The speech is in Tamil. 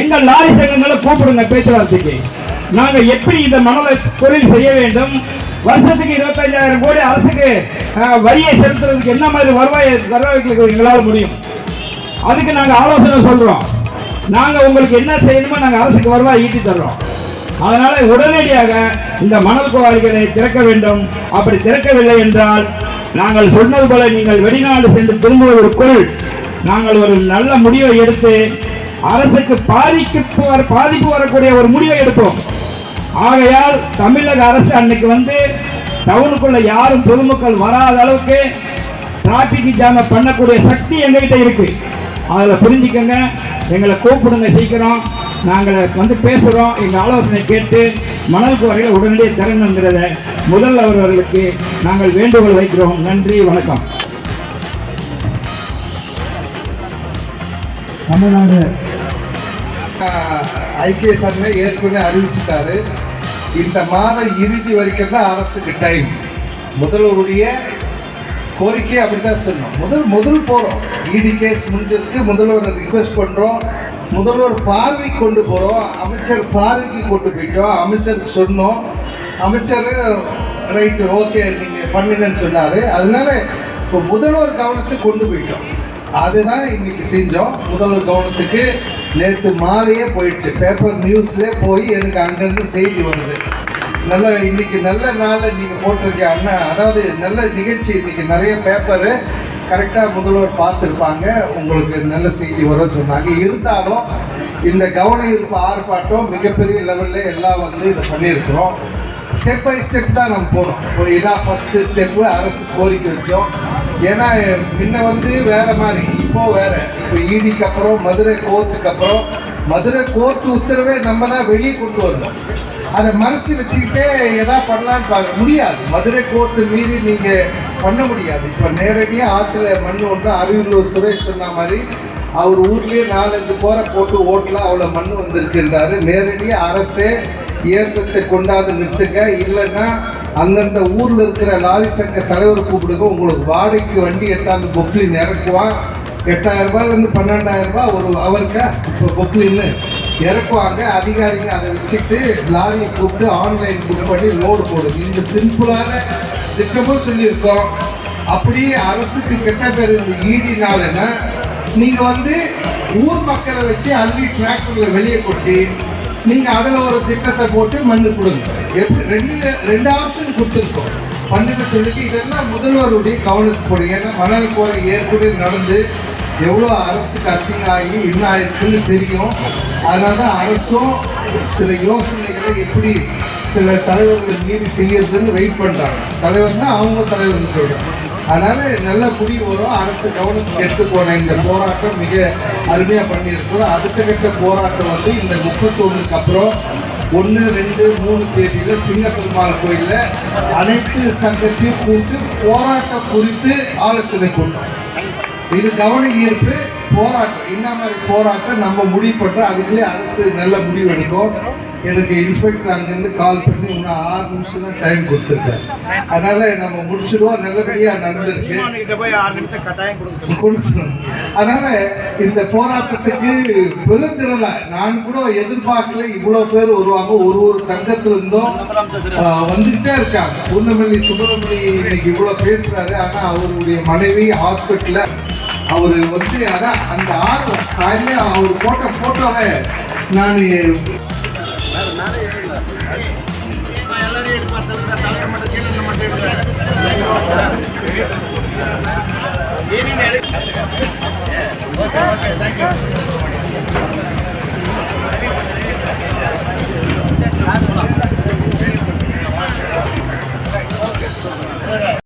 எங்கள் லாரி சங்கங்களை கூப்பிடுங்க பேச்சுவார்த்தைக்கு. நாங்க எப்படி இந்த மணலை தொழில் செய்ய வேண்டும்? வருஷத்துக்கு இருபத்தஞ்சாயிரம் கோடி அரசுக்கு வரியை செலுத்துறதுக்கு என்ன மாதிரி வருவாய் வருவாய்களுக்கு எங்களால் முடியும்? அதுக்கு நாங்க ஆலோசனை சொல்றோம். நாங்க உங்களுக்கு என்ன செய்யணுமோ நாங்க அரசுக்கு வருவாய் ஈட்டி தர்றோம். அதனால உடனடியாக இந்த மணல் குவாரிகளை திறக்க வேண்டும். அப்படி திறக்கவில்லை என்றால் நாங்கள் சொன்னது போல நீங்கள் வெளிநாடு சென்று திரும்புவதற்குள் நாங்கள் ஒரு நல்ல முடிவை எடுத்து அரசுக்கு பாதிக்கு பாதிப்பு வரக்கூடிய ஒரு முடிவை எடுப்போம். ஆகையால் தமிழக அரசு அன்னைக்கு வந்து டவுனுக்குள்ள யாரும் பொதுமக்கள் வராத அளவுக்கு டிராபிக் ஜாம பண்ணக்கூடிய சக்தி எங்ககிட்ட இருக்கு. அதில் புரிஞ்சுக்கங்க எங்களை கூப்பிடுங்க சீக்கிரம். நாங்கள் வந்து பேசுகிறோம் எங்கள் ஆலோசனை கேட்டு மணல் குவாரிகளை உடனடியே திறனுங்கிறத முதல் அவர்களுக்கு நாங்கள் வேண்டுகோள் வைக்கிறோம். நன்றி வணக்கம். தமிழ்நாடு. ஐக்கிய சபை ஏற்கனவே அறிவிச்சிட்டாரு. இந்த மாத இறுதி வரைக்கும் தான் அரசுக்கு டைம் முதல்வருடைய கோரிக்கை அப்படிதான் சொன்னோம் முதல் முதல் போகிறோம் இடி கேஸ் முடிஞ்சதுக்கு முதல்வரை ரிக்வெஸ்ட் பண்ணுறோம் முதல்வர் பார்வை கொண்டு போகிறோம் அமைச்சர் பார்வைக்கு கொண்டு போயிட்டோம். அமைச்சருக்கு சொன்னோம். அமைச்சர் ரைட்டு ஓகே நீங்கள் பண்ணுங்கன்னு சொன்னார். அதனால இப்போ முதல்வர் கவனத்துக்கு கொண்டு போயிட்டோம். அதுதான் இன்னைக்கு செஞ்சோம். முதல்வர் கவனத்துக்கு நேற்று மாலையே போயிடுச்சு. பேப்பர் நியூஸ்லேயே போய் எனக்கு அங்கேருந்து செய்தி வருது. நல்ல இன்னைக்கு நல்ல நாளில் நீங்கள் போட்டிருக்க அண்ணா அதாவது நல்ல நிகழ்ச்சி இன்னைக்கு. நிறைய பேப்பரு கரெக்டாக முதல்வர் பார்த்துருப்பாங்க. உங்களுக்கு நல்ல செய்தி வரும் சொன்னாங்க. இருந்தாலும் இந்த கவன ஈர்ப்பு ஆர்ப்பாட்டம் மிகப்பெரிய லெவலில் எல்லாம் வந்து இதை பண்ணியிருக்கிறோம். ஸ்டெப் பை ஸ்டெப் தான் நம்ம போனோம் இப்போ இதான் ஃபஸ்ட்டு ஸ்டெப்பு அரசு கோரிக்கை வச்சோம். ஏன்னா முன்ன வந்து வேற மாதிரி இப்போ வேற. இப்போ ஈடிக்கு அப்புறம் மதுரை கோர்ட்டுக்கு அப்புறம் மதுரை கோர்ட்டு உத்தரவே நம்ம தான் வெளியே கொண்டு வந்தோம் அதை மறைச்சு வச்சுக்கிட்டே எதா பண்ணலான்னு பார்க்க முடியாது. மதுரை கோர்ட்டு மீறி நீங்கள் பண்ண முடியாது. இப்போ நேரடியாக ஆற்றுல மண் ஒன்று அரியலூர் சுரேஷ் சொன்ன மாதிரி அவர் ஊர்லேயே நாலஞ்சு போரை போட்டு ஓட்டலாம். அவ்வளோ மண் வந்திருக்குன்றாரு. நேரடியாக அரசே இயக்கத்தை கொண்டாந்து நிறுத்துங்க இல்லைன்னா அந்தந்த ஊரில் இருக்கிற லாரி சங்க தலைவர் கூப்பிடுங்க. உங்களுக்கு வாடகைக்கு வண்டி எத்தாந்து பொக்லின் இறக்குவான். எட்டாயிரம் ரூபாயிலேருந்து பன்னெண்டாயிரம் ரூபாய் ஒரு அவருக்கு இப்போ பொக்லின்னு இறக்குவாங்க. அதிகாரிங்க அதை வச்சுட்டு லாரியை கூப்பிட்டு ஆன்லைன் புக் பண்ணி லோடு போடுங்க. இந்த சிம்பிளான திட்டமும் சொல்லியிருக்கோம். அப்படியே அரசுக்கு கெட்ட பேர் இந்த ஈடினாலன்னா நீங்கள் வந்து ஊர் மக்களை வச்சு அள்ளி டிராக்டரில் வெளியே கொட்டி நீங்க அதுல ஒரு திட்டத்தை போட்டு மண்ணு கொடுங்க. ரெண்டு ரெண்டு ஆப்ஷன் கொடுத்துருக்கோம். பண்ணுங்க சொல்லிட்டு இதெல்லாம் முதல்வருடைய கவனத்துக்கு போடுங்க ஏன்னா மணல் போகிற ஏற்கனவே நடந்து எவ்வளோ அரசுக்கு அசிங்கம் ஆகி என்ன ஆயிருக்குன்னு தெரியும். அதனால தான் அரசும் சில யோசனைகளை எப்படி சில தலைவர்கள் மீறி செய்யறதுன்னு வெயிட் பண்ணுறாங்க தலைவர்னா அவங்க தலைவர்னு சொல்கிறாங்க அதனால நல்ல முடிவு வரும். அரசு கவனத்துக்கு எடுத்து போன இந்த போராட்டம் மிக அருமையாக பண்ணியிருக்கிறோம். அடுத்த கட்ட போராட்டம் வந்து இந்த முப்பத்தொன்னுக்கு அப்புறம் ஒன்று ரெண்டு மூணு தேதியில் சிங்கப்பெருமாள் கோயிலில் அனைத்து சங்கத்தையும் கூட்டு போராட்டம் குறித்து ஆலோசனை கொண்டோம். இது கவன ஈர்ப்பு போராட்டம். என்ன மாதிரி போராட்டம் நம்ம முடிவு பண்ணுறோம் அதுக்குள்ளே அரசு நல்ல முடிவு எடுக்கும். எனக்கு இன்ஸ்பெக்டர் அங்கேருந்து கால் பண்ணி இன்னும் ஆறு நிமிஷம் தான் டைம் கொடுத்துருக்காரு. அதனால நம்ம முடிச்சிடுவோம். நல்லபடியா நடந்திருக்கு. கொடுக்கணும். அதனால இந்த போராட்டத்துக்கு பெருந்திரல நான் கூட எதிர்பார்க்கல. இவ்வளவு பேர் வருவாங்க. ஒரு ஒரு சங்கத்துல இருந்தும் வந்துகிட்டே இருக்காங்க. பூர்ணமல்லி சுப்பிரமணி இன்னைக்கு இவ்வளவு பேசுறாரு. ஆனா அவருடைய மனைவி ஹாஸ்பிட்டல்ல அவரு வந்து அதான் அந்த ஆர்வம். காலையில அவர் போட்ட போட்டோவை நான் ஓகே